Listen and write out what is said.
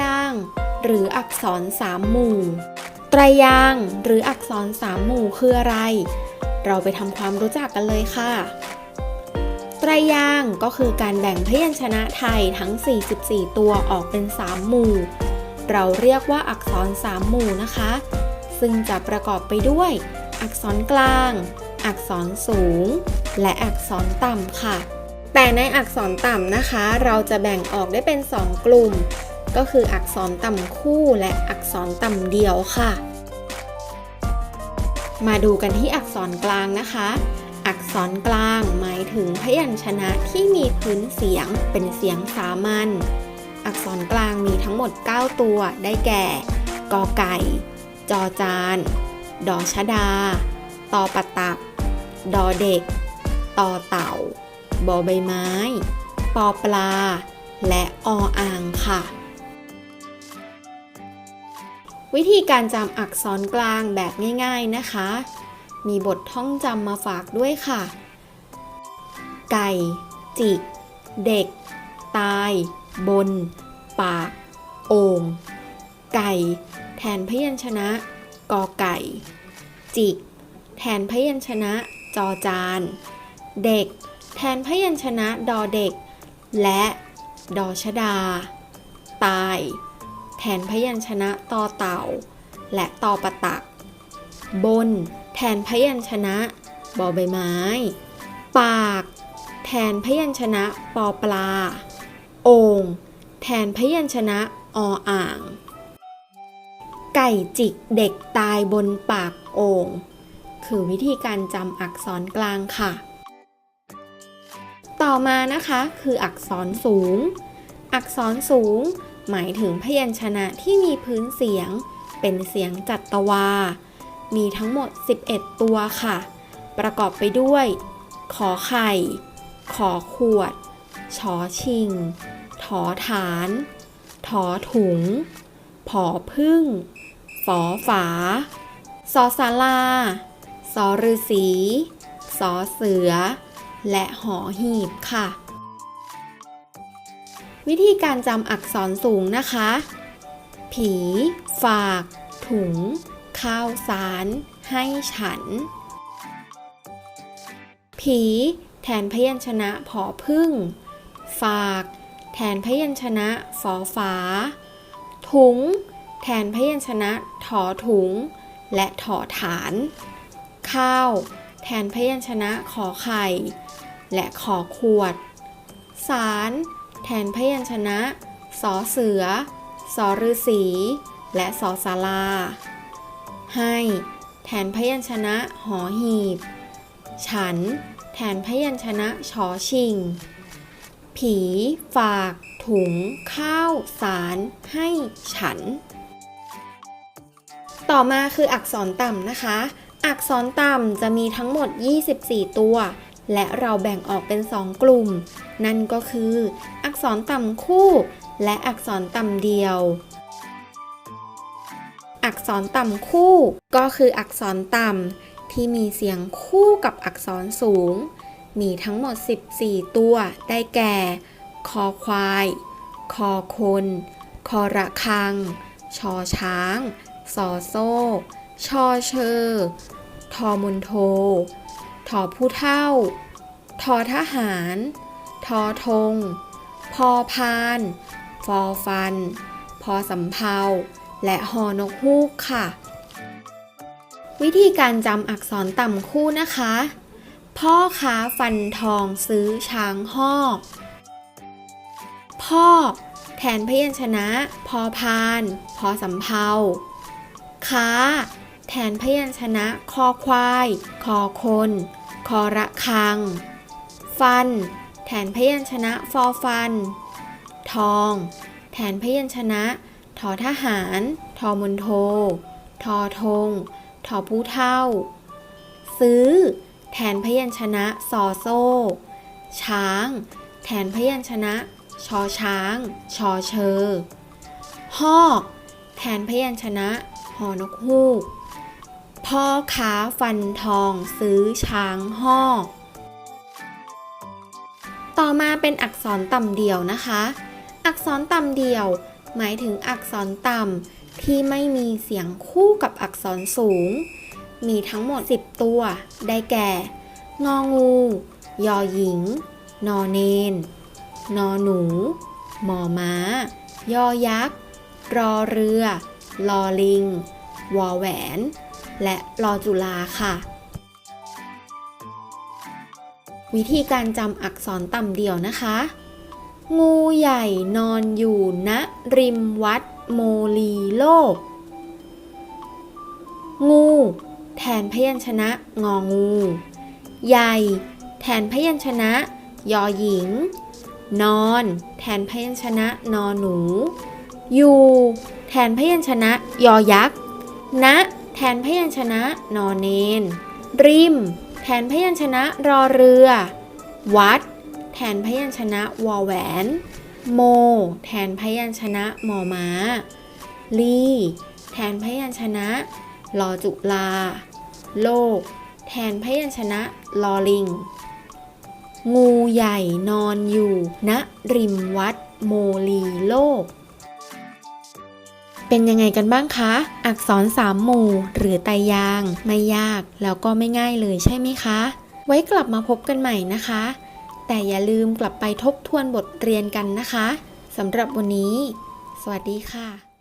ยางหรืออักษรสามหมู่ ไตรยางหรืออักษรสามหมู่คืออะไร เราไปทำความรู้จักกันเลยค่ะ ไตรยางก็คือการแบ่งพยัญชนะไทยทั้ง 44 ตัวออกเป็น 3 หมู่ เราเรียกว่าอักษร 3 หมู่นะคะ ซึ่งจะประกอบไปด้วย อักษรกลาง อักษรสูง และอักษรต่ำค่ะ แต่ในอักษรต่ำนะคะ เราจะแบ่งออกได้เป็น 2 กลุ่ม ก็คืออักษรต่ำคู่และอักษรต่ำเดียวค่ะ มาดูกันที่อักษรกลางนะคะ อักษรกลางหมายถึงพยัญชนะที่มีพื้นเสียงเป็นเสียงสามัญ อักษรกลางมีทั้งหมด 9 ตัวได้แก่ กอไก่ จอจาน ดอชดา ตอปะตักดอเด็ก ตอเต่า บอใบไม้ ปอปลา และออ่างค่ะ วิธีการจำอักษรกลางแบบง่ายๆนะคะ มีบทท่องจำมาฝากด้วยค่ะ ไก่ จิก เด็ก ตาย บน ปาก โอ่งไก่ แทนพยัญชนะกอไก่ จิก แทนพยัญชนะจอจาน เด็ก แทนพยัญชนะดอเด็ก และ ดอชดา ตาย แทนพยัญชนะตอเต่า และตอปะตัก บน แทนพยัญชนะบอใบไม้ ปาก แทนพยัญชนะปอปลา โอ่งแทนพยัญชนะออ่าง ไก่จิกเด็กตายบนปากโอ่งคือวิธีการจำอักษรกลางค่ะ ต่อมานะคะคืออักษรสูง อักษรสูง หมายถึงพยัญชนะที่มีพื้นเสียง เป็นเสียงจัตวา มีทั้งหมด 11 ตัวค่ะ ประกอบไปด้วย ขอไข่ ขอขวด ชอชิง ถอฐาน ถอถุง ผอพึ่ง ฝอฝาสอสาลาสอฤษีสอเสือ และหอหีบค่ะ วิธีการจำอักษรสูงนะคะ ผี ฝาก ถุง ข้าวสาร ให้ฉัน ผี แทนพยัญชนะผอพึ่ง ฝาก แทนพยัญชนะฝอฝา ถุง แทนพยัญชนะถอถุง และถอฐาน ข้าว แทนพยัญชนะขอไข่ และขอขวด สาร แทนพยัญชนะสอเสือสอฤษีและสอสาราให้ แทนพยัญชนะหอหีบ ฉัน แทนพยัญชนะชอชิง ผี ฝาก ถุง ข้าว สาร ให้ฉัน ต่อมาคืออักษรต่ำนะคะ อักษรต่ำจะมีทั้งหมด 24 ตัว และเราแบ่งออกเป็น 2 กลุ่ม นั่นก็คือ อักษรต่ำคู่ และอักษรต่ำเดียว อักษรต่ำคู่ ก็คืออักษรต่ำที่มีเสียงคู่กับอักษรสูง มีทั้งหมด 14 ตัว ได้แก่ คอควาย คอคน คอระคัง ชอช้าง สอโซ่ ชอเชอ ทอมุนโทท อผู้เท่า ทอทหาร ทอธง พอพาน ฟอฟัน พอสำเภา และหอนกฮูกค่ะ วิธีการจำอักษรต่ำคู่นะคะ พ่อค้าฟันทองซื้อช้างหอกพ่อ แทนพยัญชนะ พอพาน พอสำเภา ค้า แทนพยัญชนะ คอควาย คอคน คอระคัง ฟัน แทนพยัญชนะฟอฟัน ทอง แทนพยัญชนะทอทหาร ทอมนโท ทอธงทอผู้เท่า ซื้อ แทนพยัญชนะซอโซ่ ช้าง แทนพยัญชนะชอช้าง ชอเชอ หอก แทนพยัญชนะหอนกฮูก พ่อค้าฟันทองซื้อช้างหอกต่อมาเป็นอักษรต่ำเดี่ยวนะคะ อักษรต่ำเดี่ยว หมายถึงอักษรต่ำที่ไม่มีเสียงคู่กับอักษรสูง มีทั้งหมด 10 ตัว ได้แก่ งองู ยอหญิง นอเนน นอหนู มอม้า ยอยักษ์ รอเรือ ลอลิง วอแหวน และรอจุลาค่ะ วิธีการจำอักษรต่ำเดี่ยวนะคะ งูใหญ่นอนอยู่ณริมวัดโมลีโลก งู แทนพยัญชนะงองู ใหญ่ แทนพยัญชนะ ยอหญิง นอน แทนพยัญชนะนอหนู อยู่ แทนพยัญชนะ ยอยักษ์ณแทนพยัญชนะนอเนน ริม แทนพยัญชนะรอเรือ วัด แทนพยัญชนะวอแหวน โม แทนพยัญชนะมอม้า ลี แทนพยัญชนะลอจุลา โลก แทนพยัญชนะลอลิง งูใหญ่นอนอยู่ณริมวัดโมลีโลก เป็นยังไงกันบ้างคะ อักษรสามหมู่หรือไตยาง ไม่ยาก แล้วก็ไม่ง่ายเลยใช่ไหมคะ ไว้กลับมาพบกันใหม่นะคะ แต่อย่าลืมกลับไปทบทวนบทเรียนกันนะคะสำหรับวันนี้ สวัสดีค่ะ